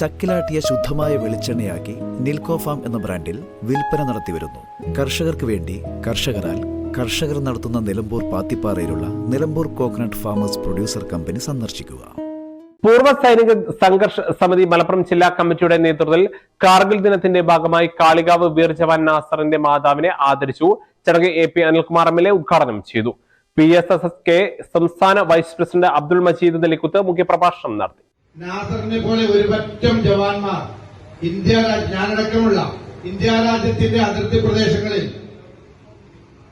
ചക്കിലാട്ടിയ ശുദ്ധമായ വെളിച്ചെണ്ണയാക്കി നിൽക്കോ ഫാം എന്ന ബ്രാൻഡിൽ വിൽപ്പന നടത്തിവരുന്നു കർഷകർക്ക് വേണ്ടി കർഷകരാൽ കർഷകർ നടത്തുന്ന Nilambur പാത്തിപ്പാറയിലുള്ള Nilambur coconut farmers producer company സന്ദർശിക്കുക. പൂർവ സൈനിക സംഘർഷ സമിതി മലപ്പുറം ജില്ലാ കമ്മിറ്റിയുടെ നേതൃത്വത്തിൽ കാർഗിൽ ദിനത്തിന്റെ ഭാഗമായി കാളികാവ് വീർ ജവാൻ നാസറിന്റെ മാതാവിനെ ആദരിച്ചു. ചടങ്ങ് A P Anilkumar M L A ഉദ്ഘാടനം ചെയ്തു. P S S S K സംസ്ഥാന വൈസ് പ്രസിഡന്റ് അബ്ദുൾ മജീദ് നെല്ലിക്കുത്ത് മുഖ്യപ്രഭാഷണം നടത്തി. നാസറിനെ പോലെ ഒരുപറ്റം ജവാന്മാർ ഇന്ത്യ ഞാനടക്കമുള്ള ഇന്ത്യ രാജ്യത്തിന്റെ അതിർത്തി പ്രദേശങ്ങളിൽ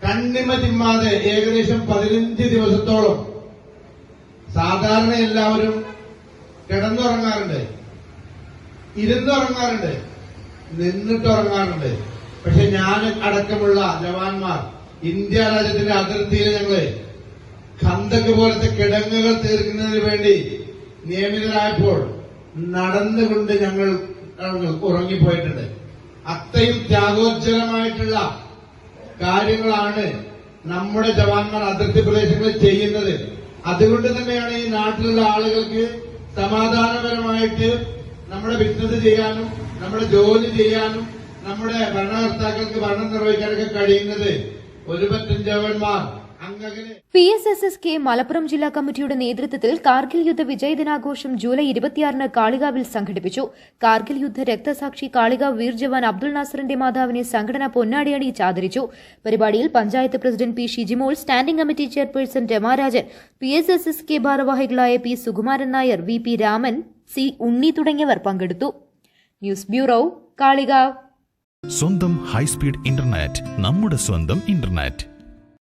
കണ്ണിമ തിമ്മാതെ ഏകദേശം പതിനഞ്ച് ദിവസത്തോളം സാധാരണ എല്ലാവരും കിടന്നുറങ്ങാറുണ്ട് ഇരുന്നുറങ്ങാറുണ്ട് നിന്നിട്ടുറങ്ങാറുണ്ട്. പക്ഷെ ഞാൻ അടക്കമുള്ള ജവാന്മാർ ഇന്ത്യ രാജ്യത്തിന്റെ അതിർത്തിയിൽ ഞങ്ങൾ ഖന്തക്ക് പോലത്തെ കിടങ്ങുകൾ തീർക്കുന്നതിന് വേണ്ടി നിയമിതരായപ്പോൾ നടന്നുകൊണ്ട് ഞങ്ങൾ ഉറങ്ങിപ്പോയിട്ടുണ്ട്. അത്രയും ത്യാഗോജ്ജലമായിട്ടുള്ള കാര്യങ്ങളാണ് നമ്മുടെ ജവാന്മാർ അതിർത്തി പ്രദേശങ്ങളിൽ ചെയ്യുന്നത്. അതുകൊണ്ട് തന്നെയാണ് ഈ നാട്ടിലുള്ള ആളുകൾക്ക് സമാധാനപരമായിട്ട് നമ്മുടെ ബിസിനസ് ചെയ്യാനും നമ്മുടെ ജോലി ചെയ്യാനും നമ്മുടെ ഭരണകർത്താക്കൾക്ക് ഭരണം നിർവഹിക്കാനൊക്കെ കഴിയുന്നത് ഒരു ജവാന്മാർ P S S S K Malappuram ജില്ലാ കമ്മിറ്റിയുടെ നേതൃത്വത്തിൽ കാർഗിൽ യുദ്ധ വിജയ ദിനാഘോഷം ജൂലൈ ഇരുപത്തിയാറിന് കാളികാവിൽ സംഘടിപ്പിച്ചു. കാർഗിൽ യുദ്ധ രക്തസാക്ഷി കാളികാവ് വീർ ജവാൻ അബ്ദുൾ നാസറിന്റെ മാതാവിനെ സംഘടന പൊന്നാടി അണിയിച്ച് ആദരിച്ചു പരിപാടിയിൽ panchayat president P Shijimol standing committee chairperson Ramarajan P S S S K ഭാരവാഹികളായ P Sukumaran Nair V P Raman C Unni തുടങ്ങിയവർ പങ്കെടുത്തു. News bureau Kalikavu. സ്വന്തം ഹൈസ്പീഡ് ഇന്റർനെറ്റ് നമ്മുടെ സ്വന്തം ഇന്റർനെറ്റ്.